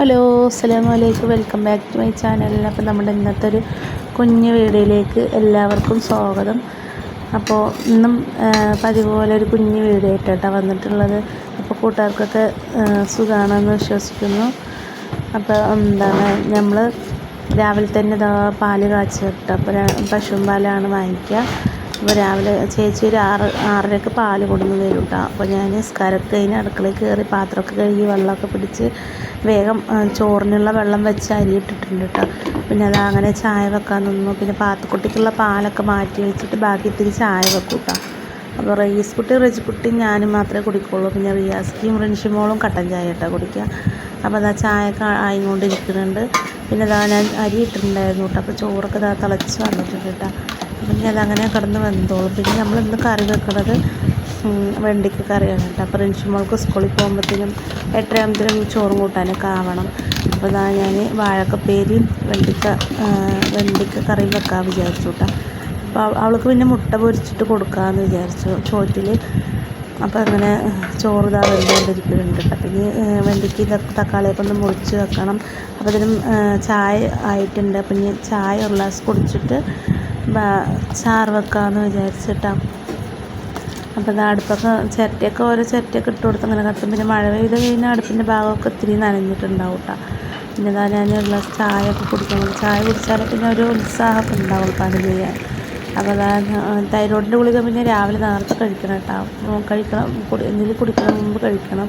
Hello അസ്സാം വലൈക്കും welcome back to my channel. അപ്പോൾ നമ്മുടെ ഇന്നത്തെ ഒരു കുഞ്ഞു വീഡിയോയിലേക്ക് എല്ലാവർക്കും സ്വാഗതം. അപ്പോൾ ഇന്നും പതിവ് പോലെ ഒരു കുഞ്ഞു വീഡിയോ ആയിട്ടാണ് വന്നിട്ടുള്ളത്. അപ്പോൾ കൂട്ടുകാർക്കൊക്കെ സുഖമാണെന്ന് വിശ്വസിക്കുന്നു. അപ്പോൾ എന്താണ് നമ്മൾ രാവിലെ തന്നെ പാൽ കാച്ചിട്ട് അപ്പോൾ പശുവും പാലാണ് വാങ്ങിക്കുക. അപ്പോൾ രാവിലെ ചേച്ചി ഒരു ആറ് ആറരയ്ക്ക് പാൽ കൊണ്ടുവന്ന് തരും കേട്ടോ. അപ്പോൾ ഞാൻ നിസ്കാരമൊക്കെ കഴിഞ്ഞ് അടുക്കളയിൽ കയറി പാത്രമൊക്കെ കഴുകി വെള്ളമൊക്കെ പിടിച്ച് വേഗം ചോറിനുള്ള വെള്ളം വെച്ച് അരിയിട്ടിട്ടുണ്ട് കേട്ടോ. പിന്നെ അത് അങ്ങനെ ചായ വെക്കാൻ നിന്നു. പിന്നെ പാത്രക്കുട്ടിക്കുള്ള പാലൊക്കെ മാറ്റി വെച്ചിട്ട് ബാക്കി ഇത്തിരി ചായ വെക്കും കേട്ടോ. അപ്പോൾ റയീസ് കുട്ടി റജി കുട്ടി ഞാനും മാത്രമേ കുടിക്കുള്ളൂ. പിന്നെ റിയാസ്കിയും റിൻഷിമോളും കട്ടൻ ചായ കേട്ടോ കുടിക്കുക. അപ്പോൾ അതാ ചായയൊക്കെ ആയിക്കൊണ്ടിരിക്കുന്നുണ്ട്. പിന്നെ അതാ ഞാൻ അരി ഇട്ടിട്ടുണ്ടായിരുന്നു കേട്ടോ. അപ്പോൾ ചോറൊക്കെ ഇതാ തിളച്ച് വന്നിട്ടുണ്ട് കേട്ടോ. പിന്നെ അതങ്ങനെ കിടന്ന് വെന്തോളും പിന്നെ നമ്മൾ ഇന്ന് കറി വെക്കുന്നത് വെണ്ടിക്ക് കറിയാണ് കേട്ടോ. അപ്പോൾ റിൻഷിമോൾക്ക് സ്കൂളിൽ പോകുമ്പോഴത്തേനും എട്ടരയാകുമ്പത്തേനും ചോറും കൂട്ടാനൊക്കെ ആവണം. അപ്പോൾ ഇതാ ഞാൻ വാഴക്കപ്പേരിയും വെണ്ടിക്ക വെണ്ടിക്ക കറി കറിയും വെക്കാൻ വിചാരിച്ചു കേട്ടോ. അപ്പോൾ അവൾക്ക് പിന്നെ മുട്ട പൊരിച്ചിട്ട് കൊടുക്കാമെന്ന് വിചാരിച്ചു ചോറ്റിൽ അപ്പോൾ അങ്ങനെ ചോറ് ഇതാ വെന്തുകൊണ്ടിരിക്കുന്നുണ്ട് കേട്ടോ. പിന്നെ വെണ്ടിക്ക് തക്കാളിയൊക്കെ ഒന്ന് മുറിച്ച് വെക്കണം. അപ്പോൾ ഇതിനും ചായ ആയിട്ടുണ്ട്. ഇനി ചായ ഒരു ഗ്ലാസ് കുടിച്ചിട്ട് ചാറ് വെക്കാമെന്ന് വിചാരിച്ചിട്ടാണ് അപ്പോൾ ഇത് അടുപ്പൊക്കെ ചിരട്ടയൊക്കെ ഓരോ ചിരട്ടയൊക്കെ ഇട്ട് കൊടുത്ത് അങ്ങനെ കത്തും. പിന്നെ മഴ പെയ്ത് കഴിഞ്ഞാൽ അടുപ്പിന്റെ ഭാഗമൊക്കെ ഇത്തിരി നനഞ്ഞിട്ടുണ്ടാവും കേട്ടോ പിന്നെ ഇതാ ഞാൻ ഒരു ഗ്ലാസ് ചായ ഒക്കെ കുടിക്കണം ചായ കുടിച്ചാലേ പിന്നെ ഒരു ഉത്സാഹമൊക്കെ ഉണ്ടാവും പണി ചെയ്യാൻ. അപ്പോൾ അതാ തൈറോയിഡിന്റെ ഗുളിക പിന്നെ രാവിലെ നേരത്തെ കഴിക്കണം കേട്ടോ കഴിക്കണം കുടി എന്തെങ്കിലും കുടിക്കണം മുമ്പ് കഴിക്കണം.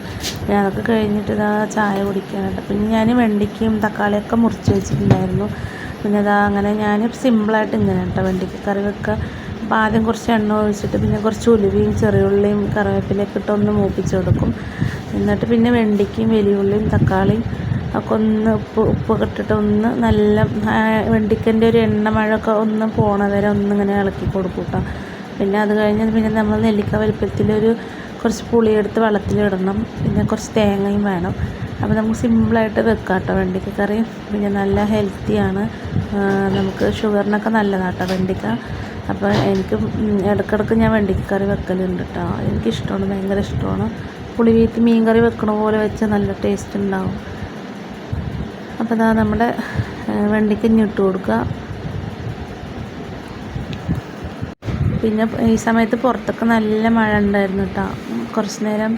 ഞാൻ അതൊക്കെ കഴിഞ്ഞിട്ട് ഇതാ ചായ കുടിക്കണം കേട്ടോ പിന്നെ ഞാൻ വെണ്ടയ്ക്കയും തക്കാളിയൊക്കെ മുറിച്ച് വെച്ചിട്ടുണ്ടായിരുന്നു. പിന്നെ അതാ അങ്ങനെ ഞാൻ സിമ്പിളായിട്ട് ഇങ്ങനെ കേട്ടോ വണ്ടിക്ക് കറി വെക്കുക അപ്പോൾ ആദ്യം കുറച്ച് എണ്ണ ഒഴിച്ചിട്ട് പിന്നെ കുറച്ച് ഉലുവയും ചെറിയുള്ളിയും കറിവേപ്പിലേക്ക് ഇട്ട് ഒന്ന് മൂപ്പിച്ച് കൊടുക്കും. എന്നിട്ട് പിന്നെ വെണ്ടയ്ക്കയും വലിയുള്ളിയും തക്കാളിയും ഒക്കെ ഒന്ന് ഉപ്പ് ഉപ്പൊക്കെ ഇട്ടിട്ട് ഒന്ന് നല്ല വെണ്ടിക്കന്റെ ഒരു എണ്ണ മഴയൊക്കെ ഒന്ന് പോണ വരെ ഒന്ന് ഇങ്ങനെ ഇളക്കി കൊടുക്കും കേട്ടോ പിന്നെ അത് കഴിഞ്ഞ് പിന്നെ നമ്മൾ നെല്ലിക്ക വലിപ്പത്തിലൊരു കുറച്ച് പുളിയെടുത്ത് വെള്ളത്തിലിടണം. പിന്നെ കുറച്ച് തേങ്ങയും വേണം. അപ്പോൾ നമുക്ക് സിമ്പിളായിട്ട് വെക്കാം കേട്ടോ വെണ്ടിക്ക കറി. പിന്നെ നല്ല ഹെൽത്തിയാണ് നമുക്ക് ഷുഗറിനൊക്കെ നല്ലതാണ് കേട്ടോ വെണ്ടിക്ക. അപ്പോൾ എനിക്ക് ഇടയ്ക്കിടയ്ക്ക് ഞാൻ വെണ്ടിക്ക കറി വെക്കലുണ്ട് കേട്ടോ എനിക്കിഷ്ടമാണ് ഭയങ്കര ഇഷ്ടമാണ് പുളി വീത്തി മീൻ കറി വെക്കണ പോലെ വെച്ചാൽ നല്ല ടേസ്റ്റ് ഉണ്ടാവും. അപ്പോൾ ഇതാ നമ്മുടെ വെണ്ടിക്ക ഇട്ട് കൊടുക്കുക പിന്നെ ഈ സമയത്ത് പുറത്തൊക്കെ നല്ല മഴ ഉണ്ടായിരുന്നു കേട്ടോ കുറച്ച് നേരം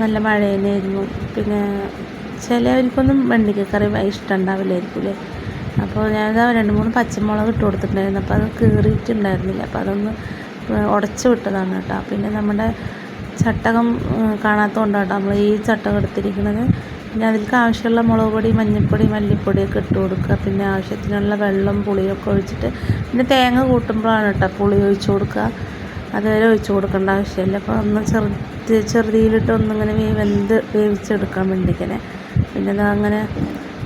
നല്ല മഴ തന്നെയായിരുന്നു പിന്നെ ചിലവർക്കൊന്നും വെണ്ടയ്ക്കക്കറി ഇഷ്ടമുണ്ടാവില്ലായിരിക്കും അല്ലേ അപ്പോൾ ഞാനിതാ രണ്ട് മൂന്ന് പച്ചമുളക് ഇട്ട് കൊടുത്തിട്ടുണ്ടായിരുന്നു. അപ്പോൾ അത് കീറിയിട്ടുണ്ടായിരുന്നില്ല. അപ്പോൾ അതൊന്ന് ഉടച്ചു വിട്ടതാണ് കേട്ടോ. പിന്നെ നമ്മുടെ ചട്ടകം കാണാത്തതുകൊണ്ട് കേട്ടോ നമ്മൾ ഈ ചട്ടകം എടുത്തിരിക്കുന്നത്. പിന്നെ അതിലേക്ക് ആവശ്യമുള്ള മുളക് പൊടി മഞ്ഞൾപ്പൊടി മല്ലിപ്പൊടിയൊക്കെ ഇട്ട് കൊടുക്കുക. പിന്നെ ആവശ്യത്തിനുള്ള വെള്ളം പുളിയൊക്കെ ഒഴിച്ചിട്ട് പിന്നെ തേങ്ങ കൂട്ടുമ്പോഴാണ് കേട്ടോ പുളി ഒഴിച്ചു കൊടുക്കുക. അതുവരെ ഒഴിച്ചു കൊടുക്കേണ്ട ആവശ്യമില്ല. അപ്പോൾ ഒന്ന് ചെറുത് ചെറുതിയിലിട്ട് ഒന്നിങ്ങനെ വെന്ത് വേവിച്ചെടുക്കാൻ വേണ്ടിക്കനെ പിന്നെ അത് അങ്ങനെ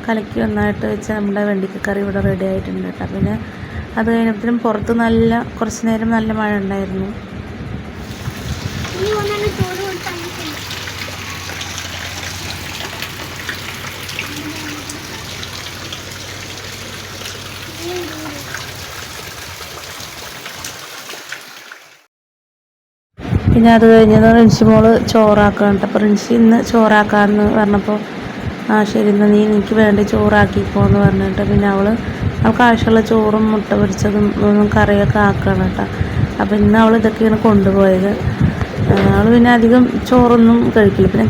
കലക്കി ഒന്നായിട്ട് വെച്ച് നമ്മുടെ വെണ്ടിക്കറി ഇവിടെ റെഡി ആയിട്ടുണ്ട് കേട്ടോ. പിന്നെ അത് കഴിഞ്ഞപ്പോഴും പുറത്ത് നല്ല കുറച്ച് നേരം നല്ല മഴ ഉണ്ടായിരുന്നു ഇനി ഒന്നാണ് ചോറ് കൊടുത്താൽ പിന്നെ അത് കഴിഞ്ഞത് റിൻസി മോൾ ചോറാക്കണം. കേട്ടോ അപ്പോൾ റിൻസി ഇന്ന് ചോറാക്കാമെന്ന് പറഞ്ഞപ്പോൾ ആ ശരി എന്നാൽ നീ എനിക്ക് വേണ്ടി ചോറാക്കിക്കോന്ന് പറഞ്ഞിട്ട് പിന്നെ അവൾ അവൾക്ക് ആവശ്യമുള്ള ചോറും മുട്ട പൊരിച്ചതും ഒന്നും കറിയൊക്കെ ആക്കണം കേട്ടോ. അപ്പോൾ ഇന്ന് അവൾ ഇതൊക്കെയാണ് കൊണ്ടുപോയത്. അവൾ പിന്നെ അധികം ചോറൊന്നും കഴിക്കില്ല. പിന്നെ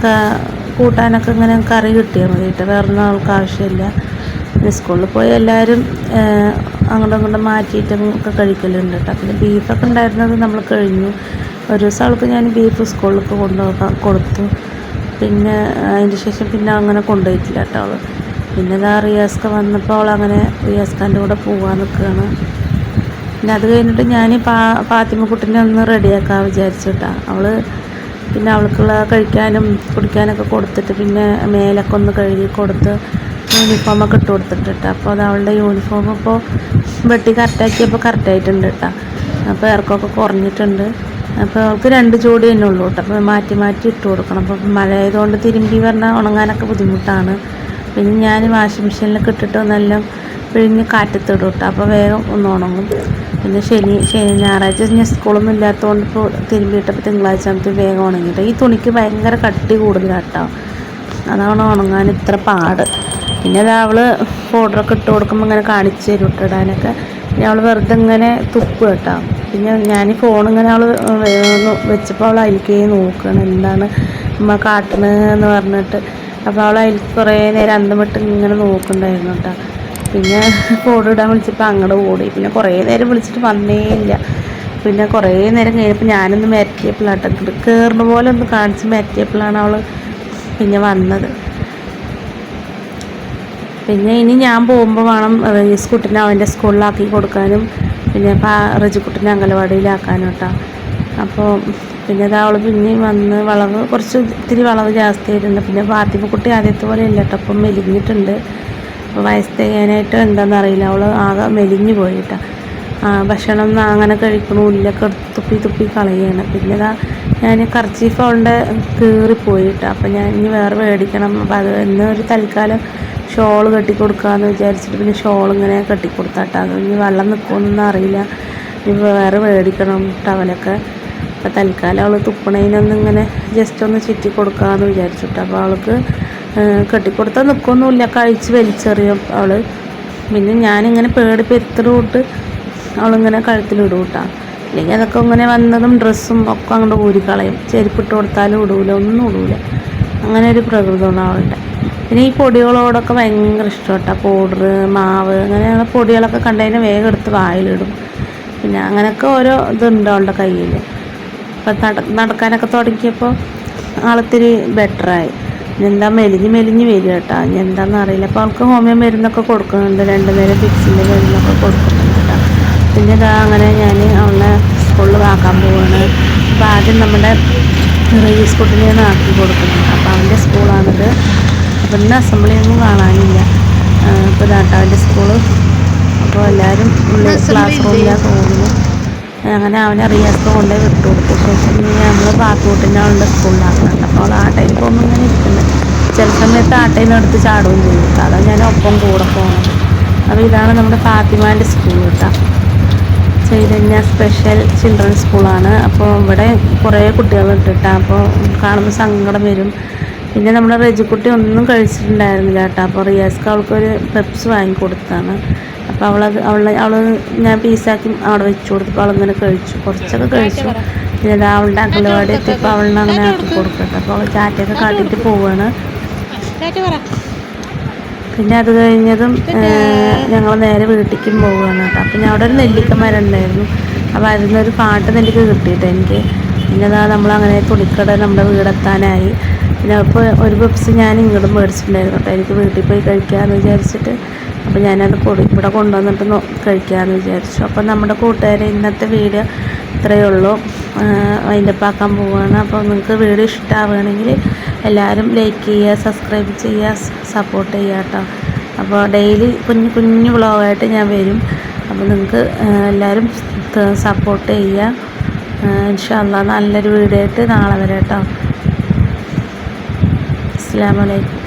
കൂട്ടാനൊക്കെ ഇങ്ങനെ കറി കിട്ടിയാൽ മതി കേട്ടോ. വേറൊന്നും അവൾക്ക് ആവശ്യമില്ല. പിന്നെ സ്കൂളിൽ പോയി എല്ലാവരും അങ്ങോട്ടും ഇങ്ങോട്ടും മാറ്റിയിട്ടും ഒക്കെ കഴിക്കലുണ്ട് കേട്ടോ. പിന്നെ ബീഫൊക്കെ ഉണ്ടായിരുന്നത് നമ്മൾ കഴിഞ്ഞു. ഒരു ദിവസം അവൾക്ക് ഞാൻ ബീഫ് സ്കൂളിലൊക്കെ കൊണ്ടുപോകാൻ കൊടുത്തു. പിന്നെ അതിന് ശേഷം പിന്നെ അങ്ങനെ കൊണ്ടുപോയിട്ടില്ല കേട്ടോ അവൾ പിന്നെ ഇതാ റിയാസ്ക വന്നപ്പോൾ അവൾ അങ്ങനെ റിയാസ്കാന്റെ കൂടെ പോകാൻ നിൽക്കുകയാണ് പിന്നെ അത് കഴിഞ്ഞിട്ട് ഞാൻ പാ പാത്തിമക്കുട്ടിനെ ഒന്ന് റെഡിയാക്കാൻ വിചാരിച്ചു അവൾ പിന്നെ അവൾക്കുള്ള കഴിക്കാനും കുടിക്കാനൊക്കെ കൊടുത്തിട്ട് പിന്നെ മേലൊക്കെ ഒന്ന് കഴുകി കൊടുത്ത് യൂണിഫോമൊക്കെ ഇട്ട് കൊടുത്തിട്ടുണ്ട് അപ്പോൾ അത് അവളുടെ യൂണിഫോം ഇപ്പോൾ വെട്ടി കറക്റ്റാക്കിയപ്പോൾ കറക്റ്റായിട്ടുണ്ട് കേട്ടോ. അപ്പോൾ ഇറക്കമൊക്കെ കുറഞ്ഞിട്ടുണ്ട്. അപ്പോൾ അവൾക്ക് രണ്ട് ജോഡി തന്നെ ഉള്ളൂ കേട്ടോ. അപ്പോൾ മാറ്റി മാറ്റി ഇട്ട് കൊടുക്കണം. അപ്പോൾ മഴ ആയതുകൊണ്ട് തിരുമ്പി പറഞ്ഞാൽ ഉണങ്ങാനൊക്കെ ബുദ്ധിമുട്ടാണ്. പിന്നെ ഞാൻ വാഷിംഗ് മെഷീനിലൊക്കെ ഇട്ടിട്ട് നല്ല പിഴിഞ്ഞ് കാറ്റത്തിടും കേട്ടോ. അപ്പോൾ വേഗം ഒന്ന് ഉണങ്ങും. പിന്നെ ശനി ശനി ഞായറാഴ്ച ഞാൻ സ്കൂളൊന്നും ഇല്ലാത്തതുകൊണ്ട് ഇപ്പോൾ തിരുമ്പിയിട്ടപ്പോൾ തിങ്കളാഴ്ച ആകുമ്പോൾ വേഗം ഉണങ്ങിയിട്ട് ഈ തുണിക്ക് ഭയങ്കര കട്ടി കൂടുതലാണ് കേട്ടോ. അതാണ് ഉണങ്ങാൻ ഇത്ര പാട്. പിന്നെ അത് അവൾ പൗഡറൊക്കെ ഇട്ട് കൊടുക്കുമ്പോൾ ഇങ്ങനെ കാണിച്ചു തരും ഇട്ടിടാനൊക്കെ പിന്നെ അവൾ വെറുതെ ഇങ്ങനെ തുപ്പ് കേട്ടോ. പിന്നെ ഞാൻ ഫോൺ ഇങ്ങനെ അവൾ വെച്ചപ്പോൾ അവൾ അതിലേക്ക് നോക്കുകയാണ് എന്താണ് നമ്മൾ കാട്ടണെന്ന് പറഞ്ഞിട്ട്. അപ്പോൾ അവൾ അതിൽ കുറേ നേരം അന്തമിട്ട് ഇങ്ങനെ നോക്കുന്നുണ്ടായിരുന്നു കേട്ടോ. പിന്നെ ഫോട്ടോ ഇടാൻ വിളിച്ചപ്പോൾ അങ്ങോട്ട് ഓടി. പിന്നെ കുറേ നേരം വിളിച്ചിട്ട് വന്നേ ഇല്ല. പിന്നെ കുറേ നേരം കഴിഞ്ഞപ്പോൾ ഞാനൊന്ന് മെറ്റിയപ്പോഴാട്ടോ കയറുന്ന പോലെ ഒന്ന് കാണിച്ച് മാറ്റിയപ്പോഴാണ് അവൾ പിന്നെ വന്നത്. പിന്നെ ഇനി ഞാൻ പോകുമ്പോൾ വേണം സ്കൂട്ടിനെ അവന്റെ സ്കൂളിലാക്കി കൊടുക്കാനും. പിന്നെ റജിക്കുട്ടിനെ അംഗനവാടിയിലാക്കാനും കേട്ടോ അപ്പോൾ പിന്നെ അത് അവൾ പിന്നെയും വന്ന് വളവ് കുറച്ച് ഇത്തിരി വളവ് ജാസ്തി ആയിട്ടുണ്ട്. പിന്നെ ഫാത്തിമക്കുട്ടി ആദ്യത്തെ പോലെ ഇല്ല കേട്ടോ അപ്പം മെലിഞ്ഞിട്ടുണ്ട്. അപ്പോൾ വയസ്സ് ചെയ്യാനായിട്ട് എന്താണെന്ന് അറിയില്ല. അവൾ ആകെ മെലിഞ്ഞു പോയിട്ടാണ് ഭക്ഷണം അങ്ങനെ കഴിക്കണമില്ല തുപ്പി തുപ്പി കളയാണ്. പിന്നെ ഇതാ ഞാൻ കർച്ചീഫ് അവളുടെ കീറിപ്പോയി കേട്ടോ അപ്പം ഞാൻ ഇനി വേറെ മേടിക്കണം. അപ്പം അത് ഇന്ന് ഒരു തൽക്കാലം ഷോൾ കെട്ടിക്കൊടുക്കാമെന്ന് വിചാരിച്ചിട്ട് പിന്നെ ഷോൾ ഇങ്ങനെ കെട്ടിക്കൊടുത്താട്ടോ. അത് ഇനി വെള്ളം നിൽക്കുമെന്നൊന്നും അറിയില്ല. ഇനി വേറെ മേടിക്കണം ടവലൊക്കെ. അപ്പം തൽക്കാലം അവൾ തുപ്പണേനൊന്നും ഇങ്ങനെ ജസ്റ്റ് ഒന്ന് ചുറ്റി കൊടുക്കാമെന്ന് വിചാരിച്ചിട്ട്. അപ്പോൾ അവൾക്ക് കെട്ടിക്കൊടുത്താൽ നിൽക്കൊന്നുമില്ല കഴിച്ച് വലിച്ചെറിയും അവൾ പിന്നെ ഞാനിങ്ങനെ പേടി പെരുത്തിട്ട് അവളിങ്ങനെ കഴുത്തിലിടും കേട്ടോ അല്ലെങ്കിൽ അതൊക്കെ ഇങ്ങനെ വന്നതും ഡ്രസ്സും ഒക്കെ അങ്ങോട്ട് ഊരിക്കളയും ചെരുപ്പിട്ട് കൊടുത്താലും ഇടൂല ഒന്നും ഇടൂല. അങ്ങനെ ഒരു പ്രകൃതി അവളുടെ. പിന്നെ ഈ പൊടികളോടൊക്കെ ഭയങ്കര ഇഷ്ടമാണ് പൗഡർ മാവ് അങ്ങനെയുള്ള പൊടികളൊക്കെ കണ്ടതിന് വേഗം എടുത്ത് വായിലിടും. പിന്നെ അങ്ങനെയൊക്കെ ഓരോ ഇതുണ്ട് അവളുടെ കയ്യിൽ അപ്പം നട നടക്കാനൊക്കെ തുടങ്ങിയപ്പോൾ ആളത്തിരി ബെറ്ററായി. എന്താ മെലിഞ്ഞ് മെലിഞ്ഞ് വരിക കേട്ടോ. എന്താണെന്ന് അറിയില്ല. അപ്പോൾ അവൾക്ക് ഹോമിയോ മരുന്നൊക്കെ കൊടുക്കുന്നുണ്ട്. രണ്ടു നേരം ഫിക്സിന്റെ മരുന്നൊക്കെ കൊടുക്കുന്നുണ്ട്. പിന്നെ ഇതാ അങ്ങനെ ഞാൻ അവളെ സ്കൂളിൽ ആക്കാൻ പോവാണ്. അപ്പോൾ ആദ്യം നമ്മുടെ റേസ് കുട്ടിനെ ഒന്ന് ആക്കി കൊടുക്കുന്നത് അപ്പോൾ അവന്റെ സ്കൂളാണിത് അപ്പം ഇന്ന് അസംബ്ലി ഒന്നും കാണാനില്ല. ഇപ്പോൾ ഇതാട്ടോ അവന്റെ സ്കൂൾ അപ്പോൾ എല്ലാവരും ഉള്ളിൽ ക്ലാസ് റൂമിലാണ് തോന്നുന്നു. അങ്ങനെ അവനെ റിയാസ്ക്ക് കൊണ്ടേ വിട്ടു കൊടുത്ത. ശേഷം നമ്മൾ പാത്തൂട്ടിന്റെ അവളുടെ സ്കൂളിലാക്കുന്നുണ്ട് അപ്പോൾ അവൾ ആട്ടയിൽ പോകുമ്പോൾ ഇങ്ങനെ ഇരിക്കുന്നത് ചില സമയത്ത് ആട്ടയിൽ നിന്ന് എടുത്ത് ചാടുകയും ചെയ്യും. അതാണ് ഞാൻ ഒപ്പം കൂടെ പോകുന്നത് അപ്പോൾ ഇതാണ് നമ്മുടെ ഫാത്തിമാന്റെ സ്കൂൾ കേട്ടോ ചൈതന്യ സ്പെഷ്യൽ ചിൽഡ്രൻസ് സ്കൂളാണ് അപ്പോൾ ഇവിടെ കുറേ കുട്ടികളുണ്ട് കേട്ടോ. അപ്പോൾ കാണുമ്പോൾ സങ്കടം വരും. പിന്നെ നമ്മുടെ റെജിക്കുട്ടി ഒന്നും കഴിച്ചിട്ടുണ്ടായിരുന്നില്ല കേട്ടോ. അപ്പോൾ റിയാസ്ക്ക് അവൾക്കൊരു പെപ്സ് വാങ്ങി കൊടുത്താണ്. അപ്പോൾ അവളത് അവൾ അവൾ ഞാൻ പീസാക്കി അവിടെ വെച്ച് കൊടുത്തപ്പോൾ അവളിങ്ങനെ കഴിച്ചു. കുറച്ചൊക്കെ കഴിച്ചു. പിന്നെ അവളുടെ അംഗനവാടി എത്തിയപ്പോൾ അവളിനെ അങ്ങനെ ആക്കി കൊടുക്കട്ടെ അപ്പോൾ അവൾ ചാറ്റയൊക്കെ കാട്ടിയിട്ട് പോവുകയാണ് പിന്നെ അത് കഴിഞ്ഞതും ഞങ്ങൾ നേരെ വീട്ടിലേക്കും പോവുകയാണ് കേട്ടോ. അപ്പം ഞാൻ അവിടെ ഒരു നെല്ലിക്ക മരം ഉണ്ടായിരുന്നു. അപ്പോൾ അതിൽ നിന്നൊരു പാട്ട് നെല്ലിക്ക കിട്ടിയിട്ട് എനിക്ക്. പിന്നെ അതാ നമ്മളങ്ങനെ തുണിക്കട നമ്മുടെ വീടെത്താനായി. പിന്നെ അപ്പോൾ ഒരു പപ്സ് ഞാൻ ഇങ്ങോട്ടും മേടിച്ചിട്ടുണ്ടായിരുന്നു കേട്ടോ. എനിക്ക് വീട്ടിൽ പോയി കഴിക്കാമെന്ന് വിചാരിച്ചിട്ട്. അപ്പോൾ ഞാനത് കൊടു ഇവിടെ കൊണ്ടുവന്നിട്ട് കഴിക്കാമെന്ന് വിചാരിച്ചു. അപ്പോൾ നമ്മുടെ കൂട്ടുകാരെ ഇന്നത്തെ വീട് ഇത്രയേ ഉള്ളൂ. അതിന്റെ പാക്കാൻ പോവുകയാണ്. അപ്പോൾ നിങ്ങൾക്ക് വീഡിയോ ഇഷ്ടമാവുകയാണെങ്കിൽ എല്ലാവരും ലൈക്ക് ചെയ്യുക സബ്സ്ക്രൈബ് ചെയ്യുക സപ്പോർട്ട് ചെയ്യുക കേട്ടോ. അപ്പോൾ ഡെയിലി കുഞ്ഞു കുഞ്ഞു വ്ളോഗായിട്ട് ഞാൻ വരും. അപ്പോൾ നിങ്ങൾക്ക് എല്ലാവരും സപ്പോർട്ട് ചെയ്യുക. ഇൻഷാല്ല നല്ലൊരു വീഡിയോ ആയിട്ട് നാളെ വരാം കേട്ടോ. അസ്സാം വലൈക്കും